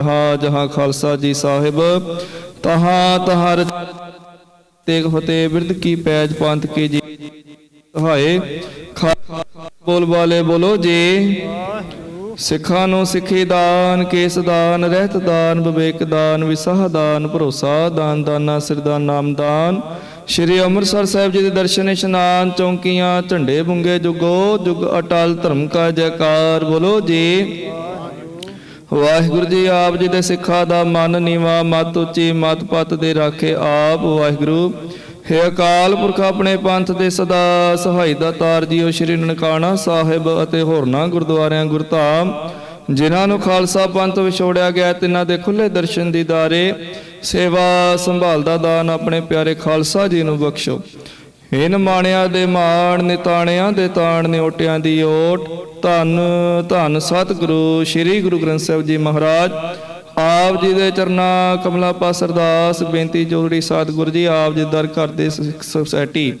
ਜਹਾ ਜਹਾਂ ਖਾਲਸਾ ਜੀ ਸਾਹਿਬ, ਤਹਾਂ ਤਹਰ ਤੇਗ ਫਤਿਹ, ਬਿਰਧ ਕੀ ਪੈਜ ਪੰਥ ਕੀ ਜੀ ਹਾਏ ਬੋਲ ਵਾਲੇ ਬੋਲੋ ਜੀ। ਸਿੱਖਾਂ ਨੂੰ ਸਿੱਖੀ ਦਾਨ, ਕੇਸ ਦਾਨ, ਰਹਿਤ ਦਾਨ, ਵਿਵੇਕ ਦਾਨ, ਵਿਸਾਹ ਦਾਨ, ਭਰੋਸਾ ਦਾਨ, ਦਾਨਾ ਸਿਰਦਾਨ ਨਾਮ ਦਾਨ। ਸ਼੍ਰੀ ਅੰਮ੍ਰਿਤਸਰ ਸਾਹਿਬ ਜੀ ਦੇ ਦਰਸ਼ਨ ਇਸ਼ਨਾਨ, ਚੌਂਕੀਆਂ, ਝੰਡੇ ਬੁੰਗੇ ਜੁਗੋ, ਜੁਗ ਅਟਲ ਧਰਮ ਕਾ ਜੈਕਾਰ, ਬੋਲੋ ਜੀ। ਵਾਹਿਗੁਰੂ ਜੀ ਆਪ ਜੀ ਦੇ ਸਿੱਖਾਂ ਦਾ ਮਨ ਨੀਵਾ, ਮਤ ਉੱਚੀ, ਮਤ ਪਤ ਦੇ ਰਾਖੇ ਆਪ, ਵਾਹਿਗੁਰੂ। ਹੇ ਅਕਾਲ ਪੁਰਖ ਆਪਣੇ ਪੰਥ ਦੇ ਸਦਾ ਸਹਾਈ ਦਾ ਤਾਰ ਜੀਓ ਸ਼੍ਰੀ ਨਨਕਾਣਾ ਸਾਹਿਬ ਅਤੇ ਹੋਰਨਾਂ ਗੁਰਦੁਆਰਿਆਂ ਗੁਰਧਾਮ, ਜਿਨ੍ਹਾਂ ਨੂੰ ਖਾਲਸਾ ਪੰਥ ਵਿਛੋੜਿਆ ਗਿਆ, ਤਿਨਾਂ ਦੇ ਖੁੱਲੇ ਦਰਸ਼ਨ ਦੀਦਾਰੇ, ਸੇਵਾ ਸੰਭਾਲ ਦਾ ਦਾਨ ਆਪਣੇ ਪਿਆਰੇ ਖਾਲਸਾ ਜੀ ਨੂੰ ਬਖਸ਼ੋ। ਇਨ ਮਾਣਿਆਂ ਦੇ ਮਾਣ, ਨਿਤਾਣਿਆਂ ਦੇ ਤਾਣ ਨਿਓਟਿਆਂ ਦੀ ਓਟ। ਧੰਨ ਧੰਨ ਸਤਿਗੁਰੂ, ਸ੍ਰੀ ਗੁਰੂ ਗ੍ਰੰਥ ਸਾਹਿਬ ਜੀ ਮਹਾਰਾਜ। ਆਪ ਜੀ ਦੇ ਚਰਨਾਂ, ਕਮਲਾ ਪਾਸ ਅਰਦਾਸ, ਬੇਨਤੀ ਜੋੜੀ ਸਤਿਗੁਰੂ ਜੀ, ਆਪ ਜੀ ਦਰ ਕਰਦੇ Sikh society.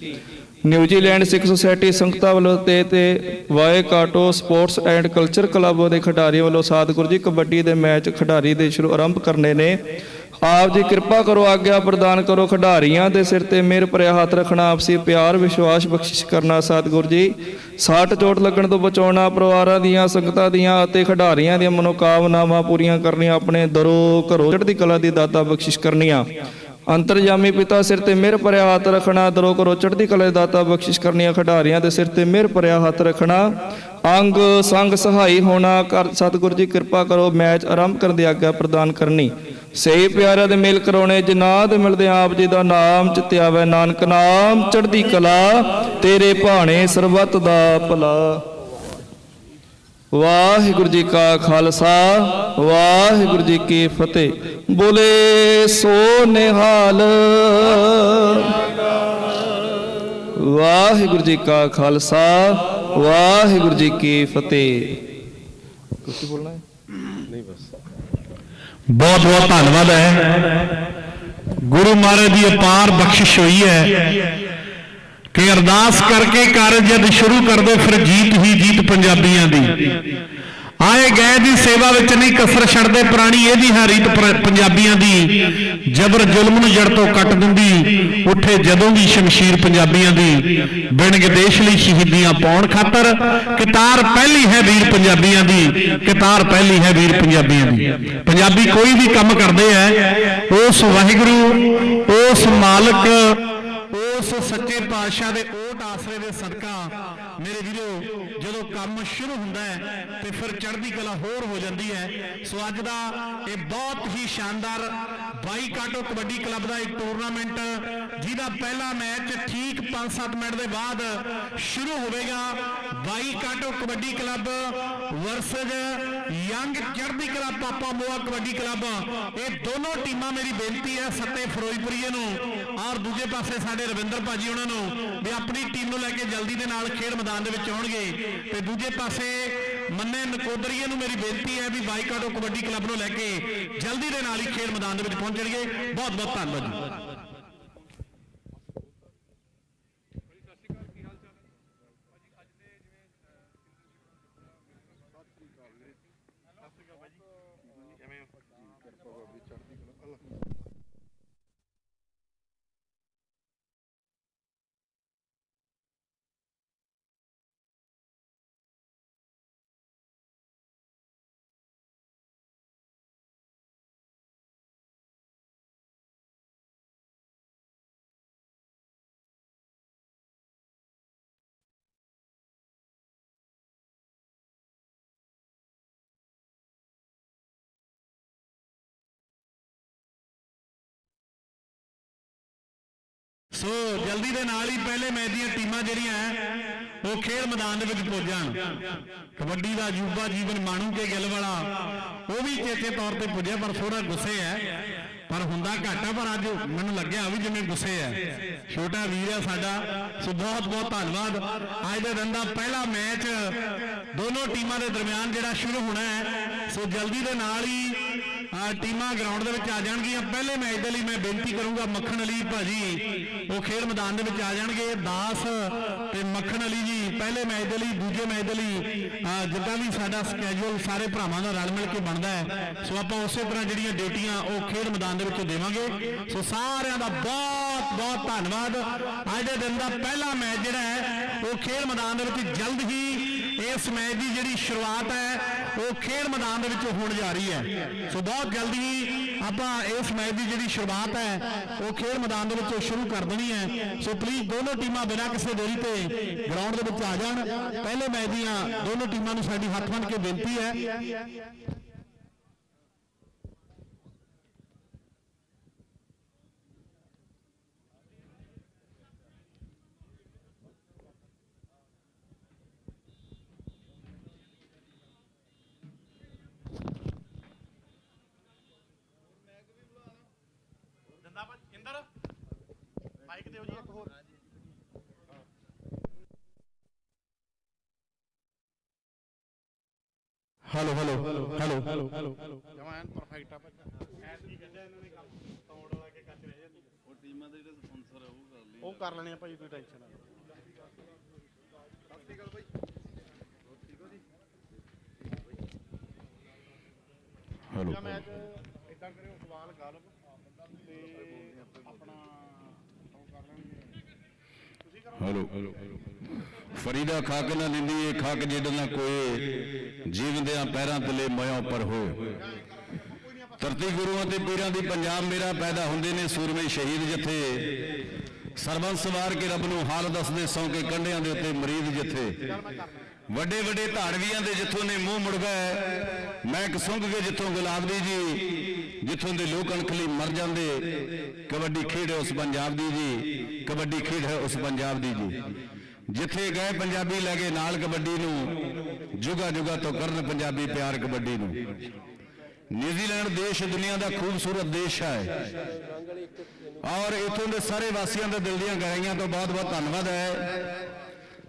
New Zealand Sikh society ਸੰਗਤਾਂ ਵੱਲੋਂ ਤੇ ਤੇ Waikato sports and culture club ਦੇ ਖਿਡਾਰੀਆਂ ਵੱਲੋਂ ਸਤਿਗੁਰੂ ਜੀ ਕਬੱਡੀ ਦੇ ਮੈਚ ਖਿਡਾਰੀ ਦੇ ਸ਼ੁਰੂ ਆਰੰਭ ਕਰਨੇ ਨੇ। ਆਪ ਜੀ ਕਿਰਪਾ ਕਰੋ, ਆਗਿਆ ਪ੍ਰਦਾਨ ਕਰੋ, ਖਿਡਾਰੀਆਂ ਦੇ ਸਿਰ ਤੇ ਮਿਹਰ ਭਰਿਆ ਹੱਥ ਰੱਖਣਾ ਆਪਸੀ ਪਿਆਰ, ਵਿਸ਼ਵਾਸ, ਬਖਸ਼ਿਸ਼ ਕਰਨਾ ਸਤਿਗੁਰ ਜੀ। ਸਾਟ ਚੋਟ ਲੱਗਣ ਤੋਂ ਬਚਾਉਣਾ, ਪਰਿਵਾਰਾਂ ਦੀਆਂ ਸੰਗਤਾਂ ਦੀਆਂ ਅਤੇ ਖਿਡਾਰੀਆਂ ਦੀਆਂ ਮਨੋਕਾਮਨਾਵਾਂ ਪੂਰੀਆਂ ਕਰਨੀਆਂ, ਆਪਣੇ ਦਰੋ ਘਰੋਂ ਚੜ੍ਹਦੀ ਕਲਾ ਦੀ ਦਾਤਾ ਬਖਸ਼ਿਸ਼ ਕਰਨੀਆਂ। ਅੰਤਰਜਾਮੀ ਪਿਤਾ ਸਿਰ ਤੇ ਮਿਹਰ ਭਰਿਆ ਹੱਥ ਰੱਖਣਾ, ਦਰੋ ਕਰੋ ਚੜ੍ਹਦੀ ਕਲਾ ਦੀ ਦਾਤਾ ਬਖਸ਼ਿਸ਼ ਕਰਨੀਆਂ, ਖਿਡਾਰੀਆਂ ਦੇ ਸਿਰ ਤੇ ਮਿਹਰ ਭਰਿਆ ਹੱਥ ਰੱਖਣਾ। ਅੰਗ ਸੰਗ ਸਹਾਈ ਹੋਣਾ ਕਰ ਸਤਿਗੁਰ ਜੀ ਕਿਰਪਾ ਕਰੋ, ਮੈਚ ਆਰੰਭ ਕਰਨ ਦੀ ਆਗਿਆ ਪ੍ਰਦਾਨ ਕਰਨੀ। ਸਹੀ ਪਿਆਰਿਆਂ ਦੇ ਮਿਲ ਕਰਾਉਣੇ ਜਿਨ੍ਹਾਂ ਦੇ ਮਿਲਦੇ ਆਪ ਜੀ ਦਾ ਨਾਮ ਚਿੱਤੇ ਨਾਨਕ ਨਾਮ ਚੜ੍ਹਦੀ ਕਲਾ, ਤੇਰੇ ਭਾਣੇ ਸਰਬੱਤ ਦਾ ਭਲਾ। ਵਾਹਿਗੁਰੂ ਜੀ ਕਾ ਖਾਲਸਾ, ਵਾਹਿਗੁਰੂ ਜੀ ਕੀ ਫਤਿਹ। ਬੋਲੇ ਸੋ ਨਿਹਾਲ। ਵਾਹਿਗੁਰੂ ਜੀ ਕਾ ਖਾਲਸਾ, ਵਾਹਿਗੁਰੂ ਜੀ ਕੀ ਫਤਿਹ। ਕੁਝ ਬੋਲਣਾ ਹੈ? ਬਹੁਤ ਬਹੁਤ ਧੰਨਵਾਦ ਹੈ। ਗੁਰੂ ਮਹਾਰਾਜ ਦੀ ਅਪਾਰ ਬਖਸ਼ਿਸ਼ ਹੋਈ ਹੈ ਕਿ ਅਰਦਾਸ ਕਰਕੇ ਕਾਰਜ ਜਦ ਸ਼ੁਰੂ ਕਰ ਦੋ, ਫਿਰ ਜੀਤ ਹੀ ਜੀਤ ਪੰਜਾਬੀਆਂ ਦੀ। ਆਏ ਗਏ ਦੀ ਸੇਵਾ ਵਿੱਚ ਨਹੀਂ, ਕਸਰ ਛੱਡਦੇ ਪ੍ਰਾਣੀ, ਇਹਦੀ ਹੈ ਰੀਤ ਪੰਜਾਬੀਆਂ ਦੀ। ਜਬਰ ਜ਼ੁਲਮ ਨੂੰ ਜੜ ਤੋਂ ਕੱਟ ਦਿੰਦੀ, ਉੱਠੇ ਜਦੋਂ ਦੀ ਸ਼ਮਸ਼ੀਰ ਪੰਜਾਬੀਆਂ ਦੀ। ਬਿਨ ਵਿਦੇਸ਼ ਲਈ ਸ਼ਹੀਦੀਆਂ ਪਾਉਣ ਖਾਤਰ, ਕਿਤਾਰ ਪਹਿਲੀ ਹੈ ਵੀਰ ਪੰਜਾਬੀਆਂ ਦੀ, ਕਿਤਾਰ ਪਹਿਲੀ ਹੈ ਵੀਰ ਪੰਜਾਬੀਆਂ ਦੀ। ਪੰਜਾਬੀ ਕੋਈ ਵੀ ਕੰਮ ਕਰਦੇ ਹੈ ਉਸ ਵਾਹਿਗੁਰੂ, ਉਸ ਮਾਲਕ, ਉਸ ਸੱਚੇ ਪਾਤਸ਼ਾਹ ਦੇ ਓਟ ਆਸਰੇ ਦੇ ਸਦਕਾ ਕੰਮ ਸ਼ੁਰੂ ਹੁੰਦਾ ਹੈ ਤੇ ਫਿਰ ਚੜ੍ਹਦੀ ਕਲਾ ਹੋਰ ਹੋ ਜਾਂਦੀ ਹੈ। ਸੋ ਅੱਜ ਦਾ ਇਹ ਬਹੁਤ ਹੀ ਸ਼ਾਨਦਾਰ ਬਾਈਕਾਟੋ ਕਬੱਡੀ ਕਲੱਬ ਦਾ ਇੱਕ ਟੂਰਨਾਮੈਂਟ, ਜਿਹਦਾ ਪਹਿਲਾ ਮੈਚ ਠੀਕ 5-7 ਮਿੰਟ ਦੇ ਬਾਅਦ ਸ਼ੁਰੂ ਹੋਵੇਗਾ। Waikato kabaddi club versus young Chardi Kala Papamoa Moa kabaddi club. ਇਹ ਦੋਨੋਂ ਟੀਮਾਂ ਮੇਰੀ ਬੇਨਤੀ ਹੈ ਸੱਤੇ ਫਿਰੋਜ਼ਪੁਰੀਏ ਨੂੰ ਔਰ ਦੂਜੇ ਪਾਸੇ ਸਾਡੇ ਰਵਿੰਦਰ ਭਾਜੀ ਉਹਨਾਂ ਨੂੰ ਵੀ ਆਪਣੀ ਟੀਮ ਨੂੰ ਲੈ ਕੇ ਜਲਦੀ ਦੇ ਨਾਲ ਖੇਡ ਮੈਦਾਨ ਦੇ ਵਿੱਚ ਆਉਣਗੇ। ਤੇ ਦੂਜੇ ਪਾਸੇ ਮੰਨੇ ਨਕੋਦਰੀਏ ਨੂੰ ਮੇਰੀ ਬੇਨਤੀ ਹੈ ਵੀ ਬਾਈਕਾਟੋ ਕਬੱਡੀ ਕਲੱਬ ਨੂੰ ਲੈ ਕੇ ਜਲਦੀ ਦੇ ਨਾਲ ਹੀ ਖੇਡ ਮੈਦਾਨ ਦੇ ਵਿੱਚ ਪਹੁੰਚਣਗੇ। ਬਹੁਤ ਬਹੁਤ ਧੰਨਵਾਦ ਜੀ। ਹੋ ਕਿਰਪਾ ਬਾਬੇ ਚੜ੍ਹਦੀ ਕਲਾ। ਅੱਲਾ। ਸੋ ਜਲਦੀ ਦੇ ਨਾਲ ਹੀ ਪਹਿਲੇ ਮੈਚ ਦੀਆਂ ਟੀਮਾਂ ਜਿਹੜੀਆਂ ਹੈ, ਉਹ ਖੇਡ ਮੈਦਾਨ ਦੇ ਵਿੱਚ ਪੁੱਜ ਜਾਣ ਕਬੱਡੀ ਦਾ ਅਜੂਬਾ ਜੀਵਨ ਮਾਣੂ ਕੇ ਗਿੱਲ ਵਾਲਾ ਉਹ ਵੀ ਚੇਚੇ ਤੌਰ ਤੇ ਪੁੱਜਿਆ ਪਰ ਥੋੜਾ ਗੁੱਸੇ ਹੈ। ਪਰ ਹੁੰਦਾ ਘਾਟਾ ਪਰ ਅੱਜ ਮੈਨੂੰ ਲੱਗਿਆ ਵੀ ਜਿਵੇਂ ਗੁੱਸੇ ਹੈ। ਛੋਟਾ ਵੀਰ ਹੈ ਸਾਡਾ ਸੋ ਬਹੁਤ ਬਹੁਤ ਧੰਨਵਾਦ। ਅੱਜ ਦੇ ਦਿਨ ਦਾ ਪਹਿਲਾ ਮੈਚ ਦੋਨੋਂ ਟੀਮਾਂ ਦੇ ਦਰਮਿਆਨ ਜਿਹੜਾ ਸ਼ੁਰੂ ਹੋਣਾ ਹੈ ਸੋ ਜਲਦੀ ਦੇ ਨਾਲ ਹੀ ਅਹ ਟੀਮਾਂ ਗਰਾਊਂਡ ਦੇ ਵਿੱਚ ਆ ਜਾਣਗੀਆਂ। ਪਹਿਲੇ ਮੈਚ ਦੇ ਲਈ ਮੈਂ ਬੇਨਤੀ ਕਰੂੰਗਾ ਮੱਖਣ ਅਲੀ ਭਾਜੀ, ਉਹ ਖੇਡ ਮੈਦਾਨ ਦੇ ਵਿੱਚ ਆ ਜਾਣਗੇ। ਦਾਸ ਤੇ ਮੱਖਣ ਅਲੀ ਜੀ, ਪਹਿਲੇ ਮੈਚ ਦੇ ਲਈ, ਦੂਜੇ ਮੈਚ ਦੇ ਲਈ ਜਿੱਦਾਂ ਵੀ ਸਾਡਾ ਸਕੇਜੂਲ ਸਾਰੇ ਭਰਾਵਾਂ ਦਾ ਰਲ ਮਿਲ ਕੇ ਬਣਦਾ ਹੈ। ਸੋ ਆਪਾਂ ਉਸੇ ਤਰ੍ਹਾਂ ਜਿਹੜੀਆਂ ਡਿਊਟੀਆਂ ਉਹ ਖੇਡ ਮੈਦਾਨ ਦੇ ਵਿੱਚੋਂ ਦੇਵਾਂਗੇ। ਸੋ ਸਾਰਿਆਂ ਦਾ ਬਹੁਤ ਬਹੁਤ ਧੰਨਵਾਦ। ਅੱਜ ਦੇ ਦਿਨ ਦਾ ਪਹਿਲਾ ਮੈਚ ਜਿਹੜਾ ਹੈ, ਉਹ ਖੇਡ ਮੈਦਾਨ ਦੇ ਵਿੱਚ ਜਲਦ ਹੀ ਇਸ ਮੈਚ ਦੀ ਜਿਹੜੀ ਸ਼ੁਰੂਆਤ ਹੈ ਉਹ ਖੇਡ ਮੈਦਾਨ ਦੇ ਵਿੱਚ ਹੋਣ ਜਾ ਰਹੀ ਹੈ। ਸੋ ਬਹੁਤ ਜਲਦੀ ਆਪਾਂ ਇਸ ਮੈਚ ਦੀ ਜਿਹੜੀ ਸ਼ੁਰੂਆਤ ਹੈ, ਉਹ ਖੇਡ ਮੈਦਾਨ ਦੇ ਵਿੱਚ ਸ਼ੁਰੂ ਕਰ ਦੇਣੀ ਹੈ। ਸੋ ਪਲੀਜ਼ ਦੋਨੋਂ ਟੀਮਾਂ ਬਿਨਾਂ ਕਿਸੇ ਦੇਰੀ ਤੇ ਗਰਾਊਂਡ ਦੇ ਵਿੱਚ ਆ ਜਾਣ। ਪਹਿਲੇ ਮੈਚ ਦੀਆਂ ਦੋਨੋਂ ਟੀਮਾਂ ਨੂੰ ਸਾਡੀ ਹੱਥ ਬੰਨ੍ਹ ਕੇ ਬੇਨਤੀ ਹੈ। ਹੈਲੋ ਹੈਲੋ ਹੈਲੋ ਜਮਾ ਐਨ ਪਰਫੈਕਟ ਆ ਭਾਈ ਐਸ ਕੀ ਕਹਿੰਦੇ ਇਹਨਾਂ ਨੇ ਕੰਮ ਤੋੜ ਲਾ ਕੇ ਕੱਚ ਰਹਿ ਜਾਂਦੀ ਉਹ ਟੀਮਾਂ ਦੇ ਜਿਹੜੇ ਸਪਾਂਸਰ ਆ ਉਹ ਕਰ ਲਈ ਉਹ ਕਰ ਲੈਣੇ ਆ ਭਾਈ ਕੋਈ ਟੈਨਸ਼ਨ ਨਾ ਹੈਲੋ ਜਾਂ ਮੈਚ ਇਦਾਂ ਕਰਿਓ ਸਵਾਲ ਗਾਲਬ ਤੇ ਆਪਣਾ ਉਹ ਕਰ ਲੈਣਗੇ। ਤੁਸੀਂ ਕਰੋ ਹੈਲੋ। ਫਰੀਦਾ ਖਾਕ ਨਾ ਨਿੰਦੀਏ ਖਾਕ ਜਿੱਡ ਨਾ ਕੋਏ ਜੀਵਦਿਆਂ ਪੈਰਾਂ ਤਲੇ ਮੋਇਓ ਪਰ ਹੋਏ। ਧਰਤੀ ਗੁਰੂਆਂ ਤੇ ਪੀਰਾਂ ਦੀ ਪੰਜਾਬ ਮੇਰਾ ਪੈਦਾ ਹੁੰਦੇ ਨੇ ਸੂਰਮੇ ਸ਼ਹੀਦ ਜਥੇ। ਸਰਬੰਸ ਸਵਾਰ ਕੇ ਰੱਬ ਨੂੰ ਹਾਲ ਦੱਸਦੇ ਸੌਂ ਕੇ ਕੰਢਿਆਂ ਦੇ ਉੱਤੇ ਮਰੀਦ ਜਥੇ। ਵੱਡੇ ਵੱਡੇ ਧਾੜਵੀਆਂ ਦੇ ਜਿੱਥੋਂ ਨੇ ਮੂੰਹ ਮੁੜ ਗਏ, ਮੈਂ ਇੱਕ ਸੁੰਘ ਕੇ ਜਿੱਥੋਂ ਗੁਲਾਬਦੀ ਜੀ, ਜਿੱਥੋਂ ਦੇ ਲੋਕ ਅਣਖਲੀ ਮਰ ਜਾਂਦੇ, ਕਬੱਡੀ ਖੇਡ ਉਸ ਪੰਜਾਬ ਦੀ ਜੀ, ਕਬੱਡੀ ਖੇਡ ਹੈ ਉਸ ਪੰਜਾਬ ਦੀ ਜੀ। ਜਿੱਥੇ ਗਏ ਪੰਜਾਬੀ ਲੈ ਗਏ ਨਾਲ ਕਬੱਡੀ ਨੂੰ ਜੁਗਾ ਜੁਗਾ ਤੋਂ ਕਰਨ ਪੰਜਾਬੀ ਪਿਆਰ ਕਬੱਡੀ ਨੂੰ। ਨਿਊਜ਼ੀਲੈਂਡ ਦੇਸ਼ ਦੁਨੀਆ ਦਾ ਖੂਬਸੂਰਤ ਦੇਸ਼ ਹੈ। ਔਰ ਇਥੋਂ ਦੇ ਸਾਰੇ ਵਾਸੀਆਂ ਦੇ ਦਿਲ ਦੀਆਂ ਗਹਿਰਾਈਆਂ ਤੋਂ ਬਹੁਤ ਬਹੁਤ ਧੰਨਵਾਦ ਹੈ।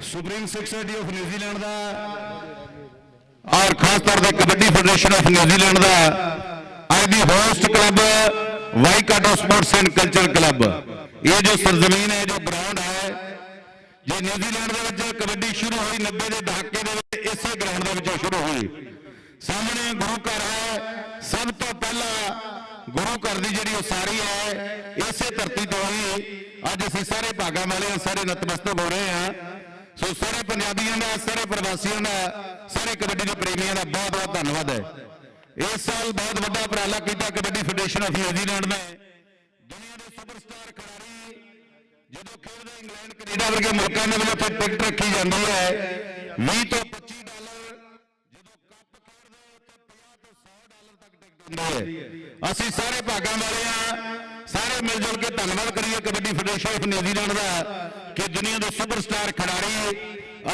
Supreme Sikh society of New Zealand ਦਾ ਔਰ ਖਾਸ ਤੌਰ ਤੇ kabaddi federation of New Zealand ਦਾ ਅੱਜ ਦੀ host club Waikato sports and culture club ਇਹ ਜੋ ਸਰਜ਼ਮੀਨ ਹੈ ਜੋ ਗਰਾਊਂਡ ਹੈ ਜੇ ਨਿਊਜ਼ੀਲੈਂਡ ਦੇ ਵਿੱਚ ਕਬੱਡੀ ਸ਼ੁਰੂ ਹੋਈ 90 ਦੇ ਦਹਾਕੇ ਦੇ ਵਿੱਚ ਇਸੇ ਗਰਾਊਂਡ ਦੇ ਵਿੱਚੋਂ ਸ਼ੁਰੂ ਹੋਈ। ਸਾਹਮਣੇ ਗੁਰੂ ਘਰ ਹੈ ਸਭ ਤੋਂ ਪਹਿਲਾਂ ਗੁਰੂ ਘਰ ਦੀ ਜਿਹੜੀ ਉਸਾਰੀ ਹੈ ਇਸੇ ਧਰਤੀ ਤੋਂ ਹੀ ਅੱਜ ਅਸੀਂ ਸਾਰੇ ਭਾਗਾਂ ਵਾਲੇ ਹਾਂ, ਸਾਰੇ ਨਤਮਸਤਕ ਹੋ ਰਹੇ ਹਾਂ। ਸੋ ਸਾਰੇ ਪੰਜਾਬੀਆਂ ਦਾ, ਸਾਰੇ ਪ੍ਰਵਾਸੀਆਂ ਦਾ, ਸਾਰੇ ਕਬੱਡੀ ਦੇ ਪ੍ਰੇਮੀਆਂ ਦਾ ਬਹੁਤ ਬਹੁਤ ਧੰਨਵਾਦ ਹੈ। ਇਸ ਸਾਲ ਬਹੁਤ ਵੱਡਾ ਉਪਰਾਲਾ ਕੀਤਾ ਕਬੱਡੀ ਫੈਡਰੇਸ਼ਨ ਆਫ ਨਿਊਜ਼ੀਲੈਂਡ ਨੇ। ਦੁਨੀਆ ਦੇ ਸੁਪਰਸਟਾਰ ਖਿਡਾਰੀ, ਜਦੋਂ ਖੇਡਦੇ ਇੰਗਲੈਂਡ, ਕੈਨੇਡਾ ਵਰਗੇ ਮੁਲਕਾਂ ਦੇ ਵਿੱਚ ਉੱਥੇ ਟਿਕਟ ਰੱਖੀ ਜਾਂਦੀ ਹੈ। 20 ਤੋਂ 25 ਡਾਲਰ, ਜਦੋਂ ਕੱਪ ਖੇਡਦੇ ਉੱਥੇ 50 ਤੋਂ 100 ਡਾਲਰ ਤੱਕ ਟਿਕਟ ਹੁੰਦੀ ਹੈ। ਅਸੀਂ ਸਾਰੇ ਭਾਗਾਂ ਵਾਲੇ ਆ, ਸਾਰੇ ਮਿਲ ਜੁਲ ਕੇ ਧੰਨਵਾਦ ਕਰੀਏ kabaddi federation of New Zealand ਦਾ। ਕਿ ਦੁਨੀਆ ਦੇ ਸੁਪਰਸਟਾਰ ਖਿਡਾਰੀ,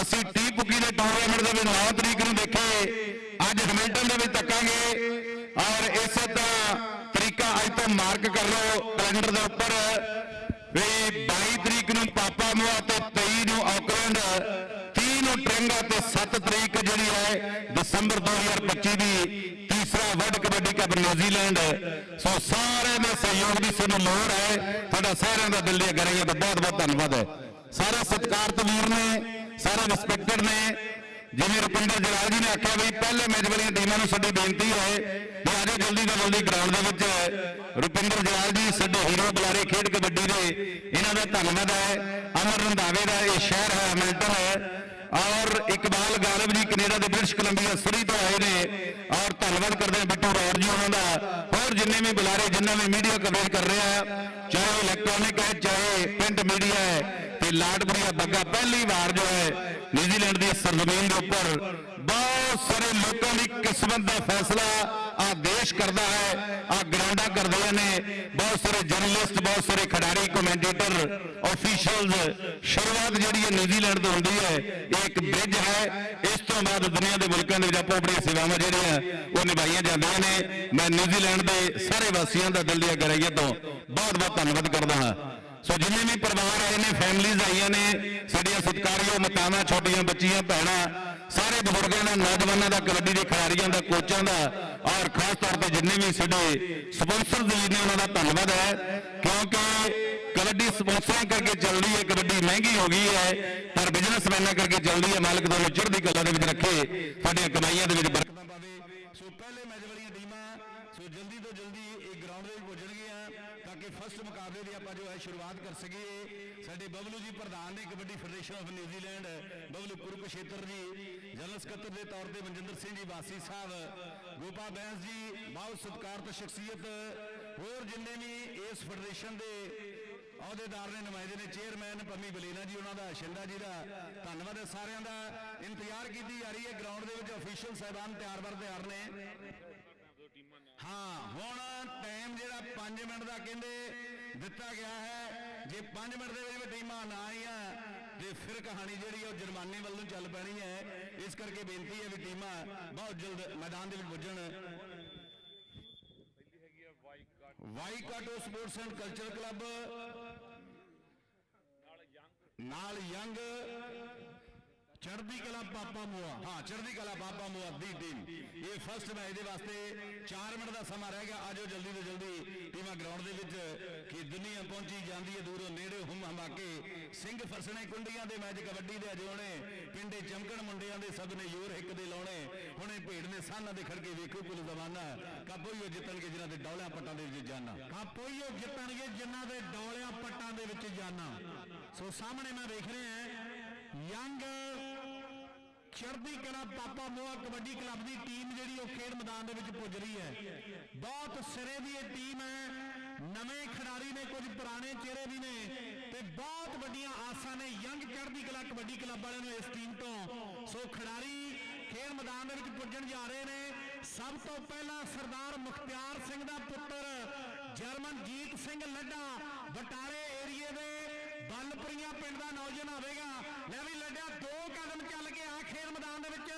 ਅਸੀਂ ਟੀ ਪੁੱਕੀ ਦੇ ਟੂਰਨਾਮੈਂਟ ਦੇ ਵਿੱਚ 9 ਤਰੀਕ ਨੂੰ ਦੇਖੇ, ਅੱਜ ਹੈਮਿਲਟਨ ਦੇ ਵਿੱਚ ਤੱਕਾਂਗੇ ਔਰ ਇਸੇ ਤਰ੍ਹਾਂ ਤਰੀਕਾ ਅੱਜ ਤੋਂ ਮਾਰਕ ਕਰ ਲਓ ਕੈਲੰਡਰ ਦੇ ਉੱਪਰ ਵੀ 22 ਤਰੀਕ ਨੂੰ ਪਾਪਾ ਮੋਆ ਤੇ 23 ਨੂੰ ਆਕਲੈਂਡ 30 ਨੂੰ ਟ੍ਰਿੰਗਾ ਤੇ 7 ਤਰੀਕ ਜਿਹੜੀ ਹੈ ਦਸੰਬਰ 2025 ਦੀ ਤੀਸਰਾ world kabaddi cup New Zealand so ਸਾਰਿਆਂ ਦੇ ਸਹਿਯੋਗ ਦੀ ਸਾਨੂੰ ਲੋੜ ਹੈ। ਤੁਹਾਡਾ ਸਾਰਿਆਂ ਦਾ ਦਿਲ ਦੀਆਂ ਗਹਿਰਾਈਆਂ ਦਾ ਬਹੁਤ ਬਹੁਤ ਧੰਨਵਾਦ। ਹੈ ਸਾਰੇ ਸਤਿਕਾਰਤ ਵੀਰ ਨੇ, ਸਾਰੇ ਰਿਸਪੈਕਟਡ ਨੇ। ਜਿਵੇਂ ਰੁਪਿੰਦਰ ਜਲਾਲ ਜੀ ਨੇ ਆਖਿਆ ਵੀ ਪਹਿਲੇ ਮੈਚ ਵਾਲੀਆਂ ਟੀਮਾਂ ਨੂੰ ਸਾਡੀ ਬੇਨਤੀ ਹੈ ਵੀ ਆਜੋ ਜਲਦੀ ਤੋਂ ਜਲਦੀ ਗਰਾਊਂਡ ਦੇ ਵਿੱਚ ਰੁਪਿੰਦਰ ਜਲਾਲ ਜੀ, ਸਾਡੇ ਹੀਰੋ ਬੁਲਾਰੇ ਖੇਡ ਕਬੱਡੀ ਦੇ, ਇਹਨਾਂ ਦਾ ਧੰਨਵਾਦ ਹੈ। ਅਮਰ ਰੰਧਾਵੇ ਦਾ ਇਹ ਸ਼ਹਿਰ ਹੈ ਹੈਮਿਲਟਨ ਹੈ। ਔਰ ਇਕਬਾਲ ਗਾਲਬ ਜੀ ਕੈਨੇਡਾ ਦੇ ਬ੍ਰਿਟਿਸ਼ ਕੋਲੰਬੀਆ ਸਰੀ ਤੋਂ ਆਏ ਨੇ। ਔਰ ਧੰਨਵਾਦ ਕਰਦੇ ਹਾਂ ਬਿੱਟੂ ਰੌੜ ਜੀ ਉਹਨਾਂ ਦਾ। ਹੋਰ ਜਿੰਨੇ ਵੀ ਬੁਲਾਰੇ, ਜਿੰਨਾ ਵੀ ਮੀਡੀਆ ਕਵਰੇਜ ਕਰ ਰਿਹਾ ਹੈ ਲਾਡਪੁਰੀਆ ਬੱਗਾ ਪਹਿਲੀ ਵਾਰ ਜੋ ਹੈ ਨਿਊਜ਼ੀਲੈਂਡ ਦੀ ਸਰਜ਼ਮੀਨ ਦੇ ਉੱਪਰ ਬਹੁਤ ਸਾਰੇ ਲੋਕਾਂ ਦੀ ਕਿਸਮਤ ਦਾ ਫੈਸਲਾ ਆ ਦੇਸ਼ ਕਰਦਾ ਹੈ ਆ ਗਰਾਊਂਡਾਂ ਕਰਦੀਆਂ ਨੇ। ਬਹੁਤ ਸਾਰੇ ਜਰਨਲਿਸਟ ਬਹੁਤ ਸਾਰੇ ਖਿਡਾਰੀ ਕਮੈਂਟੇਟਰ ਆਫੀਸ਼ੀਅਲਸ ਸ਼ੁਰੂਆਤ ਜਿਹੜੀ ਹੈ ਨਿਊਜ਼ੀਲੈਂਡ ਤੋਂ ਹੁੰਦੀ ਹੈ, ਇਹ ਇੱਕ ਬ੍ਰਿਜ ਹੈ। ਇਸ ਤੋਂ ਬਾਅਦ ਦੁਨੀਆ ਦੇ ਮੁਲਕਾਂ ਦੇ ਵਿੱਚ ਆਪੋ ਆਪਣੀਆਂ ਸੇਵਾਵਾਂ ਜਿਹੜੀਆਂ, ਉਹ ਨਿਭਾਈਆਂ ਜਾਂਦੀਆਂ ਨੇ। ਮੈਂ ਨਿਊਜ਼ੀਲੈਂਡ ਦੇ ਸਾਰੇ ਵਾਸੀਆਂ ਦਾ ਦਿਲ ਦੀਆਂ ਗਹਿਰਾਈਆਂ ਤੋਂ ਬਹੁਤ ਬਹੁਤ ਧੰਨਵਾਦ ਕਰਦਾ ਹਾਂ। ਸੋ ਜਿੰਨੇ ਵੀ ਪਰਿਵਾਰ ਆਏ ਨੇ ਫੈਮਲੀਆਂ ਆਈਆਂ ਨੇ, ਸਾਡੀਆਂ ਸਤਿਕਾਰਯੋਗ ਮਾਤਾਵਾਂ, ਛੋਟੀਆਂ ਬੱਚੀਆਂ, ਭੈਣਾਂ, ਸਾਰੇ ਬਜ਼ੁਰਗਾਂ ਦਾ, ਨੌਜਵਾਨਾਂ ਦਾ, ਕਬੱਡੀ ਦੇ ਖਿਡਾਰੀਆਂ ਦਾ, ਕੋਚਾਂ ਦਾ, ਔਰ ਖਾਸ ਤੌਰ ਤੇ ਜਿੰਨੇ ਵੀ ਸਾਡੇ ਸਪਾਂਸਰ ਜੀ ਨੇ ਉਹਨਾਂ ਦਾ ਧੰਨਵਾਦ ਹੈ, ਕਿਉਂਕਿ ਕਬੱਡੀ ਸਪਾਂਸਰਾਂ ਕਰਕੇ ਚੱਲਦੀ ਹੈ, ਕਬੱਡੀ ਮਹਿੰਗੀ ਹੋ ਗਈ ਹੈ, ਪਰ ਬਿਜ਼ਨਸਮੈਨਾਂ ਕਰਕੇ ਚੱਲਦੀ ਹੈ, ਮਾਲਕ ਤੁਹਾਨੂੰ ਚੜ੍ਹਦੀ ਕਲਾ ਦੇ ਵਿੱਚ ਰੱਖੇ, ਸਾਡੀਆਂ ਕਮਾਈਆਂ ਦੇ ਵਿੱਚ ਬਰਕਤਾਂ ਪਾਵੇ। ਸੋ ਪਹਿਲੇ ਮੈਚ ਵਾਲੀਆਂ ਟੀਮਾਂ ਸੋ ਜਲਦੀ ਤੋਂ ਜਲਦੀ ਇਹ ਗਰਾਊਂਡ ਦੇ ਵਿੱਚ ਪਹੁੰਚਣਗੀਆਂ ਤਾਂ ਕਿ ਫਸਟ ਮੁਕਾਬਲੇ ਦੀ ਆਪਾਂ ਜੋ ਹੈ ਸ਼ੁਰੂਆਤ ਕਰ ਸਕੀਏ। ਸਾਡੇ ਬਬਲੂ ਜੀ ਪ੍ਰਧਾਨ ਨੇ kabaddi federation of New Zealand Bablu Kurukshetra ji, general ਸਕੱਤਰ ਦੇ ਤੌਰ ਤੇ ਮਨਜਿੰਦਰ ਸਿੰਘ ਜੀ, ਵਾਸੀ ਸਾਹਿਬ, ਗੋਪਾ ਬੈਂਸ ਜੀ ਬਹੁਤ ਸਤਿਕਾਰਤ ਸ਼ਖਸੀਅਤ, ਹੋਰ ਜਿੰਨੇ ਵੀ ਇਸ ਫੈਡਰੇਸ਼ਨ ਦੇ ਅਹੁਦੇਦਾਰ ਨੇ, ਨੁਮਾਇੰਦੇ ਨੇ, ਚੇਅਰਮੈਨ ਪੰਮੀ ਬਲੇਨਾ ਜੀ, ਉਹਨਾਂ ਦਾ, ਸ਼ਿੰਦਾ ਜੀ ਦਾ ਧੰਨਵਾਦ ਹੈ ਸਾਰਿਆਂ ਦਾ। ਇੰਤਜ਼ਾਰ ਕੀਤੀ ਜਾ ਰਹੀ ਹੈ ਗਰਾਊਂਡ ਦੇ ਵਿੱਚ ਅਫੀਸ਼ੀਅਲ ਸਾਹਿਬਾਨ ਤਿਆਰ ਬਰ ਤਿਆਰ ਨੇ। ਹਾਂ, ਹੁਣ ਟਾਈਮ ਜਿਹੜਾ 5 ਮਿੰਟ ਦਾ ਕਹਿੰਦੇ ਦਿੱਤਾ ਗਿਆ ਹੈ। ਜੇ 5 ਮਿੰਟ ਦੇ ਵਿੱਚ ਵੀ ਟੀਮਾਂ ਨਾ ਆਈਆਂ, ਤੇ ਫਿਰ ਕਹਾਣੀ ਜਿਹੜੀ ਉਹ ਜੁਰਮਾਨੇ ਵੱਲ ਚੱਲ ਪੈਣੀ ਹੈ। ਇਸ ਕਰਕੇ ਬੇਨਤੀ ਹੈ ਵੀ ਟੀਮਾਂ ਬਹੁਤ ਜਲਦ ਮੈਦਾਨ ਦੇ ਵਿੱਚ ਪੁੱਜਣ। Waikato sports and culture club, ਨਾਲ young Chardi Kala Papamoa. ਹਾਂ, ਚੜ੍ਹਦੀ ਕਲਾ ਪਾਪਾ ਮੋਆ ਦੀ ਟੀਮ ਇਹ ਫਸਟ ਮੈਚ ਦੇ ਵਾਸਤੇ 4 ਮਿੰਟ ਦਾ ਸਮਾਂ ਰਹਿ ਗਿਆ। ਆਜੋ ਜਲਦੀ ਤੋਂ ਜਲਦੀ ਟੀਮਾਂ ਗਰਾਊਂਡ ਦੇ ਵਿੱਚ ਕਿ ਦੁਨੀਆ ਪਹੁੰਚੀ ਜਾਂਦੀ ਹੈ ਦੂਰੋਂ ਨੇੜੇ ਹੁਮ ਹਮਾਕੇ। ਸਿੰਘ ਫਸਣੇ ਕੁੰਡੀਆਂ ਦੇ ਮੈਚ ਕਬੱਡੀ ਦੇ ਅਜੋਣੇ ਪਿੰਡੇ ਚਮਕਣ ਮੁੰਡਿਆਂ ਦੇ ਸਭ ਨੇ ਯੋਰ ਇੱਕ ਦੇ ਲਾਉਣੇ। ਹੁਣੇ ਭੇੜ ਨੇ ਸਾਨਾਂ ਦੇ ਖੜਕੇ ਵੇਖੋ ਕੁਲ ਜ਼ਮਾਨਾ। ਕਾਪੋਈਓ ਜਿੱਤਣਗੇ ਜਿਨ੍ਹਾਂ ਦੇ ਡੌਲਿਆਂ ਪੱਟਾਂ ਦੇ ਵਿੱਚ ਜਾਣਾ ਕਾਪੋਈਓ ਜਿੱਤਣਗੇ ਜਿਨ੍ਹਾਂ ਦੇ ਡੋਲਿਆਂ ਪੱਟਾਂ ਦੇ ਵਿੱਚ ਜਾਣਾ ਸੋ ਸਾਹਮਣੇ ਮੈਂ ਵੇਖ ਰਿਹਾ young Chardi Kala Papamoa kabaddi club ਦੀ ਟੀਮ ਜਿਹੜੀ ਉਹ ਖੇਡ ਮੈਦਾਨ ਦੇ ਵਿੱਚ ਪੁੱਜ ਰਹੀ ਹੈ। ਬਹੁਤ ਸਿਰੇ ਦੀ ਇਹ ਟੀਮ ਹੈ। ਨਵੇਂ ਖਿਡਾਰੀ ਨੇ, ਕੁਝ ਪੁਰਾਣੇ ਚਿਹਰੇ ਵੀ ਨੇ ਤੇ ਬਹੁਤ ਵੱਡੀਆਂ ਆਸਾਂ ਨੇ ਯੰਗ ਚੜ੍ਹਦੀ ਕਲਾ ਕਬੱਡੀ ਕਲੱਬ ਵਾਲਿਆਂ ਨੂੰ ਇਸ ਟੀਮ ਤੋਂ। ਸੋ ਖਿਡਾਰੀ ਖੇਡ ਮੈਦਾਨ ਦੇ ਵਿੱਚ ਪੁੱਜਣ ਜਾ ਰਹੇ ਨੇ। ਸਭ ਤੋਂ ਪਹਿਲਾਂ ਸਰਦਾਰ ਮੁਖਤਿਆਰ ਸਿੰਘ ਦਾ ਪੁੱਤਰ ਜਰਮਨਜੀਤ ਸਿੰਘ ਲੱਡਾ ਬਟਾਰੇ ਏਰੀਏ ਦੇ ਬੱਲਪੁਰੀਆਂ ਪਿੰਡ ਦਾ ਨੌਜਵਾਨ ਹੋਵੇਗਾ ਲੈ ਵੀ ਲੱਡਿਆ ਦੋ ਕਦਮ ਚੱਲ ਕੇ ਆ ਖੇਡ ਮੈਦਾਨ ਦੇ ਵਿੱਚ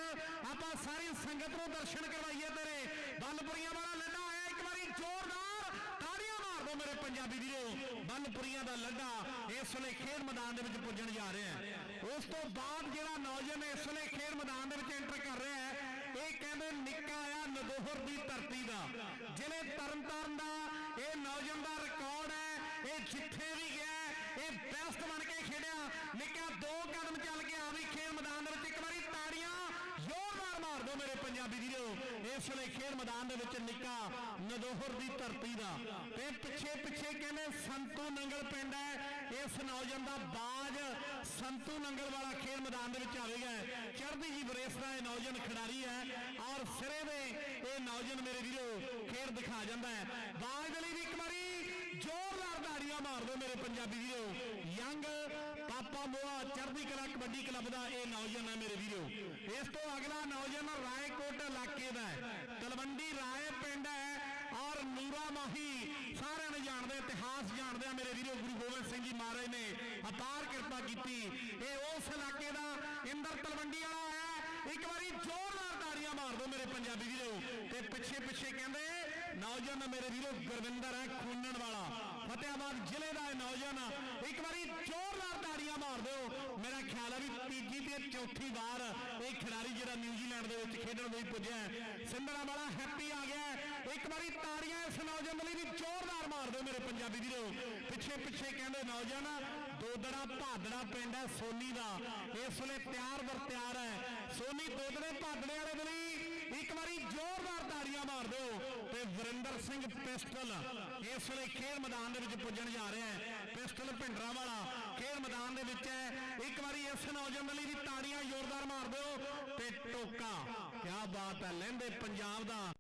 ਆਪਾਂ ਸਾਰੀ ਸੰਗਤ ਨੂੰ ਦਰਸ਼ਨ ਕਰਵਾਈਏ ਤੇਰੇ। ਬੱਲਪੁਰੀਆਂ ਵਾਲਾ ਲੱਡਾ ਆਇਆ ਇੱਕ ਵਾਰੀ ਜ਼ੋਰਦਾਰ। ਤਾੜੀਆਂ ਮਾਰ ਦਿਓ ਮੇਰੇ ਪੰਜਾਬੀ ਵੀਰੋ। ਬੱਲਪੁਰੀਆਂ ਦਾ ਲੱਡਾ ਇਸ ਵੇਲੇ ਖੇਡ ਮੈਦਾਨ ਦੇ ਵਿੱਚ ਪੁੱਜਣ ਜਾ ਰਿਹਾ ਹੈ। ਉਸ ਤੋਂ ਬਾਅਦ ਜਿਹੜਾ ਨੌਜਵਾਨ ਇਸ ਵੇਲੇ ਖੇਡ ਮੈਦਾਨ ਦੇ ਵਿੱਚ ਐਂਟਰ ਕਰ ਰਿਹਾ ਹੈ, ਇਹ ਕਹਿੰਦੇ ਨਿੱਕਾ ਆ ਨਦੋਹਰ ਦੀ ਧਰਤੀ ਦਾ। ਜ਼ਿਲ੍ਹੇ ਤਰਨਤਾਰਨ ਦਾ ਇਹ ਨੌਜਵਾਨ ਦਾ ਰਿਕਾਰਡ ਹੈ, ਇਹ ਜਿੱਥੇ ਵੀ ਗਿਆ, ਇਹ ਬੈਸਟ ਬਣ ਕੇ ਖੇਡਿਆ। ਨਿੱਕਾ ਦੋ ਕਦਮ ਚੱਲ ਕੇ ਆ ਵੀ ਖੇਡ ਮੈਦਾਨ ਦੇ ਵਿੱਚ ਇੱਕ ਵਾਰੀ ਪੰਜਾਬੀ ਵੀਰੋ, ਇਸ ਵੇਲੇ ਖੇਡ ਮੈਦਾਨ ਦੇ ਵਿੱਚ ਨਿੱਕਾ ਨਦੋਹਰ ਦੀ ਧਰਤੀ ਦਾ। ਤੇ ਪਿੱਛੇ ਪਿੱਛੇ ਕਹਿੰਦੇ ਸੰਤੂ ਨੰਗਲ ਪਿੰਡ ਹੈ। ਇਸ ਨੌਜਵਾਨ ਦਾ ਬਾਜ ਸੰਤੂ ਨੰਗਲ ਵਾਲਾ ਖੇਡ ਮੈਦਾਨ ਦੇ ਵਿੱਚ ਆਵੇਗਾ ਚੜ੍ਹਦੀ ਜੀ ਬਰੇਸ ਦਾ ਇਹ ਨੌਜਵਾਨ ਖਿਡਾਰੀ ਹੈ ਔਰ ਸਿਰੇ ਦੇ ਇਹ ਨੌਜਵਾਨ ਮੇਰੇ ਵੀਰੋ, ਖੇਡ ਦਿਖਾ ਜਾਂਦਾ ਹੈ। ਬਾਜ ਦੇ ਲਈ ਵੀ ਇੱਕ ਵਾਰੀ ਜ਼ੋਰਦਾਰ ਤਾੜੀਆਂ ਮਾਰ ਦਿਓ ਮੇਰੇ ਪੰਜਾਬੀ ਵੀਰੋ। ਯੰਗ ਪਾਪਾ ਮੋਆ ਚੜ੍ਹਦੀ ਕਲਾ ਕਬੱਡੀ ਕਲੱਬ ਦਾ ਇਹ ਨੌਜਵਾਨ ਹੈ ਮੇਰੇ ਵੀਰੋ। ਇਸ ਤੋਂ ਅਗਲਾ ਨੌਜਵਾਨ ਰਾਏਕੋਟ ਇਲਾਕੇ ਦਾ ਤਲਵੰਡੀ ਰਾਏ ਪਿੰਡ ਹੈ ਔਰ ਨੂਰਾ ਮਾਹੀ, ਸਾਰਿਆਂ ਨੇ ਜਾਣਦੇ, ਇਤਿਹਾਸ ਜਾਣਦੇ ਆ ਮੇਰੇ ਵੀਰੋ, ਗੁਰੂ ਗੋਬਿੰਦ ਸਿੰਘ ਜੀ ਮਹਾਰਾਜ ਨੇ ਅਪਾਰ ਕਿਰਪਾ ਕੀਤੀ। ਇਹ ਉਸ ਇਲਾਕੇ ਦਾ ਇੰਦਰ ਤਲਵੰਡੀ ਵਾਲਾ ਹੈ। ਇੱਕ ਵਾਰੀ ਜ਼ੋਰਦਾਰ ਤਾੜੀਆਂ ਮਾਰ ਦਿਓ ਮੇਰੇ ਪੰਜਾਬੀ ਵੀਰੋ। ਤੇ ਪਿੱਛੇ ਪਿੱਛੇ ਕਹਿੰਦੇ, ਨੌਜਵਾਨ ਮੇਰੇ ਵੀਰੋ ਗੁਰਵਿੰਦਰ ਹੈ, ਖੂਨਣ ਵਾਲਾ। ਫਤਿਆਬਾਦ ਜ਼ਿਲ੍ਹੇ ਦਾ ਇਹ ਨੌਜਵਾਨ ਇੱਕ ਵਾਰੀ ਜ਼ੋਰਦਾਰ ਤਾੜੀਆਂ ਮਾਰ ਦਿਓ। ਮੇਰਾ ਖਿਆਲ ਹੈ ਵੀ ਤੀਜੀ ਤੇ ਚੌਥੀ ਵਾਰ ਇਹ ਖਿਡਾਰੀ ਜਿਹੜਾ ਨਿਊਜ਼ੀਲੈਂਡ ਦੇ ਵਿੱਚ ਖੇਡਣ ਲਈ ਪੁੱਜਿਆ ਸਿੰਧੜਾ ਵਾਲਾ ਹੈਪੀ ਆ ਗਿਆ ਇੱਕ ਵਾਰੀ ਤਾੜੀਆਂ ਇਸ ਨੌਜਵਾਨ ਲਈ ਵੀ ਜ਼ੋਰਦਾਰ ਮਾਰ ਦਿਓ ਮੇਰੇ ਪੰਜਾਬੀ ਵੀਰੋ। ਪਿੱਛੇ ਪਿੱਛੇ ਕਹਿੰਦੇ ਨੌਜਵਾਨ, ਦੋਦੜਾ ਭਾਦੜਾ ਪਿੰਡ ਹੈ ਸੋਨੀ ਦਾ। ਇਸ ਵੇਲੇ ਤਿਆਰ ਵਰ ਤਿਆਰ ਹੈ। ਸੋਨੀ ਦੋਦੜੇ ਭਾਦੜੇ ਵਾਲੇ ਲਈ ਇੱਕ ਵਾਰੀ ਜ਼ੋਰਦਾਰ ਤਾੜੀਆਂ ਮਾਰ ਦਿਓ। ਤੇ ਵਰਿੰਦਰ ਸਿੰਘ ਪਿਸਟਲ ਇਸ ਵੇਲੇ ਖੇਡ ਮੈਦਾਨ ਦੇ ਵਿੱਚ ਪੁੱਜਣ ਜਾ ਰਿਹਾ ਹੈ। ਪਿਸਟਲ ਭਿੰਡਰਾ ਵਾਲਾ ਖੇਡ ਮੈਦਾਨ ਦੇ ਵਿੱਚ ਹੈ। ਇੱਕ ਵਾਰੀ ਇਸ ਨੌਜਵਾਨ ਲਈ ਵੀ ਤਾੜੀਆਂ ਜ਼ੋਰਦਾਰ ਮਾਰ ਦਿਓ ਤੇ ਟੋਕਾ। ਕੀ ਬਾਤ ਹੈ, ਲਹਿੰਦੇ ਪੰਜਾਬ ਦਾ।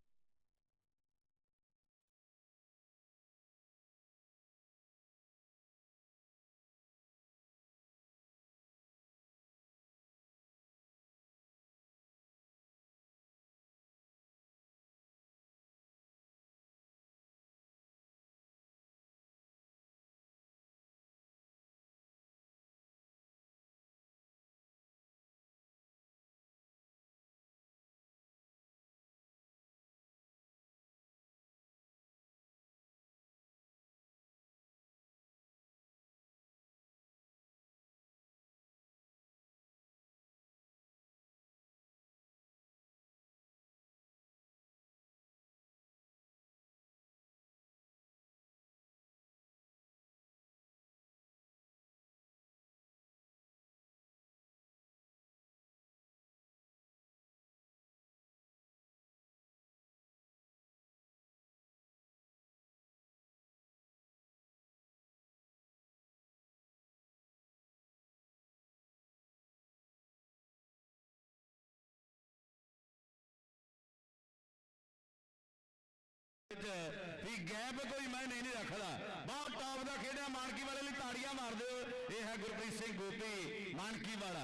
ਗੈਪ ਕੋਈ ਮੈਂ ਨਹੀਂ ਨਹੀਂ ਰੱਖਦਾ। ਬਹੁਤ ਟੌਪ ਦਾ ਖੇਡਿਆ, ਮਾਨਕੀ ਵਾਲੇ ਲਈ ਤਾੜੀਆਂ ਮਾਰ ਦਿਓ ਇਹ ਹੈ ਗੁਰਪ੍ਰੀਤ ਸਿੰਘ ਗੋਪੀ, ਮਾਨਕੀ ਵਾਲਾ।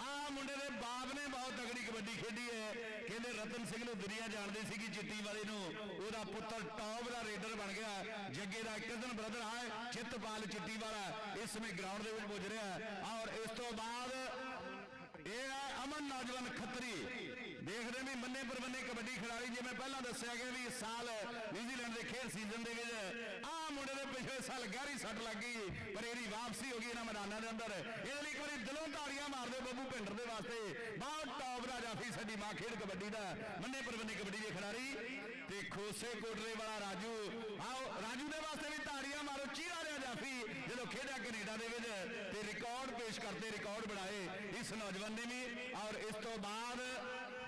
ਆਹ ਮੁੰਡੇ ਦੇ ਬਾਪ ਨੇ ਬਹੁਤ ਤਗੜੀ ਕਬੱਡੀ ਖੇਡੀ ਹੈ। ਕਹਿੰਦੇ ਰਤਨ ਸਿੰਘ ਨੂੰ ਦੁਨੀਆ ਜਾਣਦੀ ਸੀਗੀ ਚਿੱਟੀ ਵਾਲੇ ਨੂੰ ਉਹਦਾ ਪੁੱਤਰ ਟੌਪ ਦਾ ਰੇਡਰ ਬਣ ਗਿਆ। ਜੱਗੇ ਦਾ ਕਜ਼ਨ ਬ੍ਰਦਰ ਹੈ ਚਿੱਤਪਾਲ ਚਿੱਟੀ ਵਾਲਾ। ਇਸ ਸਮੇਂ ਗਰਾਊਂਡ ਦੇ ਵਿੱਚ ਪੁੱਜ ਰਿਹਾ। ਔਰ ਇਸ ਤੋਂ ਬਾਅਦ ਇਹ ਹੈ ਅਮਨ ਨੌਜਵਾਨ ਖੱਤਰੀ। ਦੇਖਦੇ ਵੀ ਮੰਨੇ ਪਰਵੰਨੇ ਕਬੱਡੀ ਖਿਡਾਰੀ, ਜਿਵੇਂ ਪਹਿਲਾਂ ਦੱਸਿਆ ਗਿਆ ਵੀ ਇਸ ਸਾਲ ਨਿਊਜ਼ੀਲੈਂਡ ਦੇ ਖੇਡ ਸੀਜ਼ਨ ਦੇ ਵਿੱਚ ਆਹ ਮੁੰਡੇ ਦੇ ਪਿਛਲੇ ਸਾਲ ਗਹਿਰੀ ਸੱਟ ਲੱਗ ਗਈ, ਪਰ ਇਹਦੀ ਵਾਪਸੀ ਹੋ ਗਈ ਇਹਨਾਂ ਮੈਦਾਨਾਂ ਦੇ ਅੰਦਰ। ਇਹਦੇ ਲਈ ਇੱਕ ਵਾਰੀ ਦਿਲੋਂ ਤਾੜੀਆਂ ਮਾਰ ਬੱਬੂ ਭਿੰਡਰ ਦੇ ਵਾਸਤੇ। ਬਹੁਤ ਟੌਪ ਦਾ ਜਾਫੀ ਸਾਡੀ ਮਾਂ ਖੇਡ ਕਬੱਡੀ ਦਾ, ਮੰਨੇ ਪਰਵੰਨੇ ਕਬੱਡੀ ਦੇ ਖਿਡਾਰੀ। ਤੇ ਖੋਸੇ ਕੋਟਰੇ ਵਾਲਾ ਰਾਜੂ, ਆਓ, ਰਾਜੂ ਦੇ ਵਾਸਤੇ ਵੀ ਤਾੜੀਆਂ ਮਾਰੋ, ਚੀਰਾ ਰਿਆ ਜਾਫੀ, ਜਦੋਂ ਖੇਡਿਆ ਕੈਨੇਡਾ ਦੇ ਵਿੱਚ, ਤੇ ਰਿਕਾਰਡ ਪੇਸ਼ ਕਰਦੇ ਰਿਕਾਰਡ ਬਣਾਏ ਇਸ ਨੌਜਵਾਨ ਨੇ ਵੀ। ਔਰ ਇਸ ਤੋਂ ਬਾਅਦ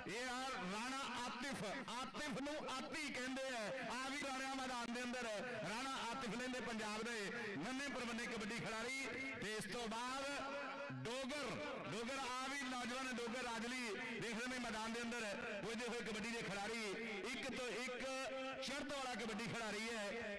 ਇਹ ਆ ਰਾਣਾ ਆਤਿਫ ਆਤਿਫ ਨੂੰ ਆਤੀ ਕਹਿੰਦੇ ਆ। ਆ ਵੀ ਰਾਣਾ ਮੈਦਾਨ ਦੇ ਅੰਦਰ। ਰਾਣਾ ਆਤਿਫ ਲੈਂਦੇ ਪੰਜਾਬ ਦੇ। ਨੰਨੇ ਪਰਵੰਨੇ ਕਬੱਡੀ ਖਿਡਾਰੀ। ਤੇ ਇਸ ਤੋਂ ਬਾਅਦ ਡੋਗਰ ਡੋਗਰ, ਆ ਵੀ ਨੌਜਵਾਨ ਡੋਗਰ ਰਾਜਲੀ। ਦੇਖਦੇ ਨੇ ਮੈਦਾਨ ਦੇ ਅੰਦਰ। ਪੁੱਜਦੇ ਹੋਏ ਕਬੱਡੀ ਦੇ ਖਿਡਾਰੀ। ਇੱਕ ਤੋਂ ਇੱਕ ਸ਼ਰਤ ਵਾਲਾ ਕਬੱਡੀ ਖਿਡਾਰੀ ਹੈ।